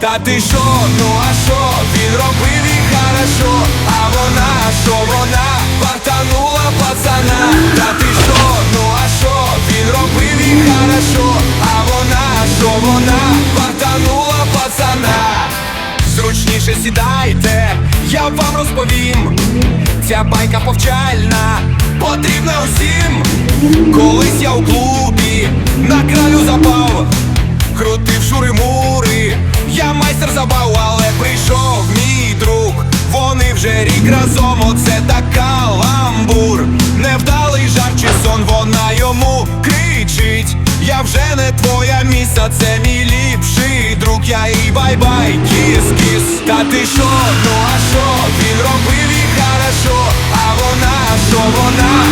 Та ти що, ну а що, він робив і хорошо, а вона, що вона, вартанула пацана, та ти що, ну а що, він робив і хорошо, а вона, що вона, вартанула пацана. Зручніше сідайте, я вам розповім. Ця байка повчальна, потрібна усім. Колись я у клубі на краю запав, крутив шури-мури, я майстер забав, але прийшов мій друг. Вони вже рік разом, оце так каламбур. Невдалий жарт чи сон, вона йому кричить. Я вже не твоя міса, це мій ліпший друг, я і бай-бай, кіс-кіс Та ти що, ну а що, він робив і хорошо, а вона, що вона,